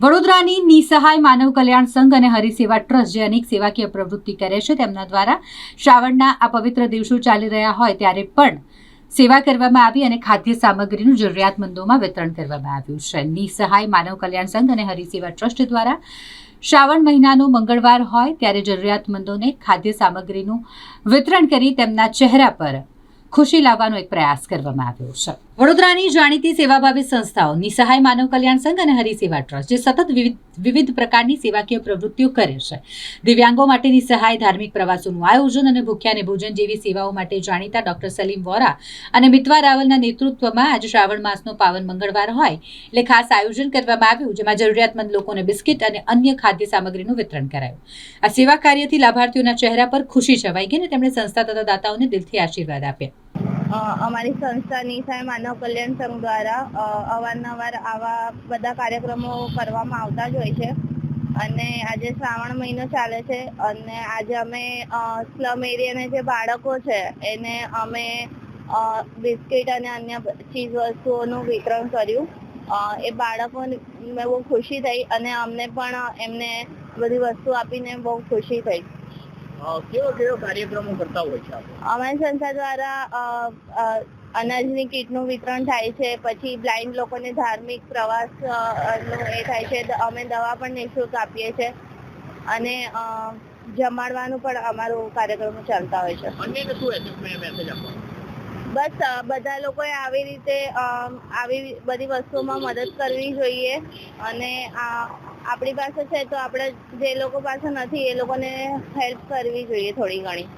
વડોદરાની નિસહાય માનવ કલ્યાણ સંઘ અને હરિસેવા ટ્રસ્ટ જે અનેક સેવાકીય પ્રવૃત્તિ કરે છે તેમના દ્વારા શ્રાવણના આ પવિત્ર દિવસો ચાલી રહ્યા હોય ત્યારે પણ સેવા કરવામાં આવી અને ખાદ્ય સામગ્રીનું જરૂરિયાતમંદોમાં વિતરણ કરવામાં આવ્યું છે. નિસહાય માનવ કલ્યાણ સંઘ અને હરિસેવા ટ્રસ્ટ દ્વારા શ્રાવણ મહિનાનો મંગળવાર હોય ત્યારે જરૂરિયાતમંદોને ખાદ્ય સામગ્રીનું વિતરણ કરી તેમના ચહેરા પર ખુશી લાવવાનો એક પ્રયાસ કરવામાં આવ્યો છે. વડોદરાની જાણીતી સેવાભાવી સંસ્થાઓ નિસહાય માનવ કલ્યાણ સંઘ અને હરિસેવા ટ્રસ્ટ, જે સતત વિવિધ વિવિધ પ્રકારની સેવાકીય પ્રવૃત્તિઓ કરે છે. દિવ્યાંગો માટેની સહાય ધાર્મિક પ્રવાસોનું આયોજન અને ભૂખ્યાને ભોજન જેવી સેવાઓ માટે જાણીતા ડોક્ટર સલીમ વોરા અને મિતવા રાવલના નેતૃત્વમાં આજે શ્રાવણ માસનો પાવન મંગળવાર હોય એટલે ખાસ આયોજન કરવામાં આવ્યું, જેમાં જરૂરિયાતમંદ લોકોને બિસ્કિટ અને અન્ય ખાદ્ય સામગ્રીનું વિતરણ કરાયું. આ સેવા કાર્યથી લાભાર્થીઓના ચહેરા પર ખુશી છવાઈ ગઈ અને તેમણે સંસ્થા તથા દાતાઓને દિલથી આશીર્વાદ આપ્યા. અમારી સંસ્થાની નિસાય માનવ કલ્યાણ સંઘ દ્વારા અવારનવાર આવા બધા કાર્યક્રમો કરવામાં આવતા જ હોય છે. અને આજે શ્રાવણ મહિનો ચાલે છે અને આજે અમે સ્લમ એરિયાના જે બાળકો છે એને અમે બિસ્કિટ અને અન્ય ચીજ વસ્તુઓનું વિતરણ કર્યું. એ બાળકોને બહુ ખુશી થઈ અને અમને પણ એમને બધી વસ્તુ આપીને બહુ ખુશી થઈ. કેવો કેવો કાર્યક્રમો કરતા હોય છે અમારી સંસ્થા દ્વારા અનાજની કીટનું વિતરણ થાય છે પછી બ્લાઇન્ડ લોકોને ધાર્મિક પ્રવાસનું એ થાય છે અમે દવા પણ નિઃશુલ્ક આપીએ છીએ અને જમાડવાનું પણ અમારું કાર્યક્રમ ચાલતા હોય છે. બસ બધા લોકોએ આવી રીતે આવી બધી વસ્તુઓમાં મદદ કરવી જોઈએ. અને આપણી પાસે છે તો આપણે જે લોકો પાસે નથી એ લોકોને હેલ્પ કરવી જોઈએ થોડી ઘણી.